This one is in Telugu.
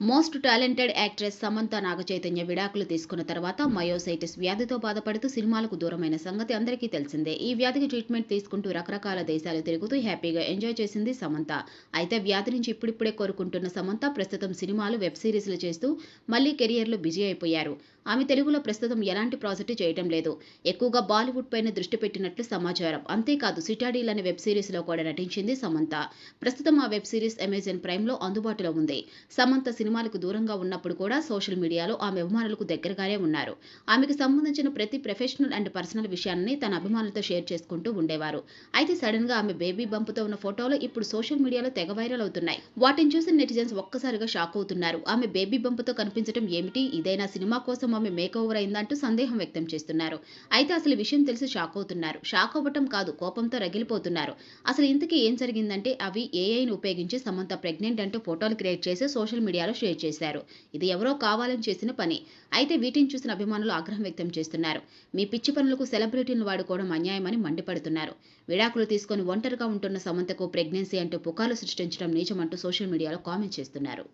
Most talented actress Samantha Naga Chaitanya విడాకులు తీసుకున్న తర్వాత మయోసైటిస్ వ్యాధితో బాధపడుతూ సినిమాలకు దూరమైన సంగతి అందరికీ తెలిసిందే. ఈ వ్యాధికి ట్రీట్మెంట్ తీసుకుంటూ రకరకాల దేశాలు తిరుగుతూ హ్యాపీగా ఎంజాయ్ చేసింది సమంత. అయితే వ్యాధి నుంచి ఇప్పుడిప్పుడే కోరుకుంటున్న సమంత ప్రస్తుతం సినిమాలు వెబ్ సిరీస్లు చేస్తూ మళ్ళీ కెరియర్లో బిజీ అయిపోయారు. ఆమె తెలుగులో ప్రస్తుతం ఎలాంటి ప్రాజెక్టు చేయటం లేదు. ఎక్కువగా బాలీవుడ్ పైన దృష్టి పెట్టినట్లు సమాచారం. అంతేకాదు సిటాడీల్ అనే వెబ్ సిరీస్లో కూడా నటించింది సమంత. ప్రస్తుతం ఆ వెబ్ సిరీస్ అమెజాన్ ప్రైమ్లో అందుబాటులో ఉంది. సమంత సినిమాలకు దూరంగా ఉన్నప్పుడు కూడా సోషల్ మీడియాలో ఆమె అభిమానులకు దగ్గరగానే ఉన్నారు. ఆమెకు సంబంధించిన ప్రతి ప్రొఫెషనల్ అండ్ పర్సనల్ విషయాన్ని తన అభిమానులతో షేర్ చేసుకుంటూ ఉండేవారు. అయితే సడన్గా ఆమె బేబీ బంపుతో ఉన్న ఫోటోలు ఇప్పుడు సోషల్ మీడియాలో తెగ వైరల్ అవుతున్నాయి. వాటిని చూసిన నెటిజన్స్ ఒక్కసారిగా షాక్ అవుతున్నారు. ఆమె బేబీ బంపుతో కనిపించడం ఏమిటి? ఇదైనా సినిమా కోసం ఆమె మేక్ ఓవర్ అయిందంటూ సందేహం వ్యక్తం చేస్తున్నారు. అయితే అసలు విషయం తెలిసి షాక్ అవుతున్నారు. షాక్ అవ్వటం కాదు కోపంతో రగిలిపోతున్నారు. అసలు ఇంతకీ ఏం జరిగిందంటే అవి ఏఐని ఉపయోగించి సమంత ప్రెగ్నెంట్ అంటూ ఫోటోలు క్రియేట్ చేసి సోషల్ మీడియాలో షేర్ చేశారు. ఇది ఎవరో కావాలని చేసిన పని. అయితే వీటిని చూసిన అభిమానులు ఆగ్రహం వ్యక్తం చేస్తున్నారు. మీ పిచ్చి పనులకు సెలబ్రిటీలను వాడుకోవడం అన్యాయమని మండిపడుతున్నారు. విడాకులు తీసుకొని ఒంటరిగా ఉంటున్న సమంతకు ప్రెగ్నెన్సీ అంటూ పుకార్లు సృష్టించడం నిజమంటూ సోషల్ మీడియాలో కామెంట్ చేస్తున్నారు.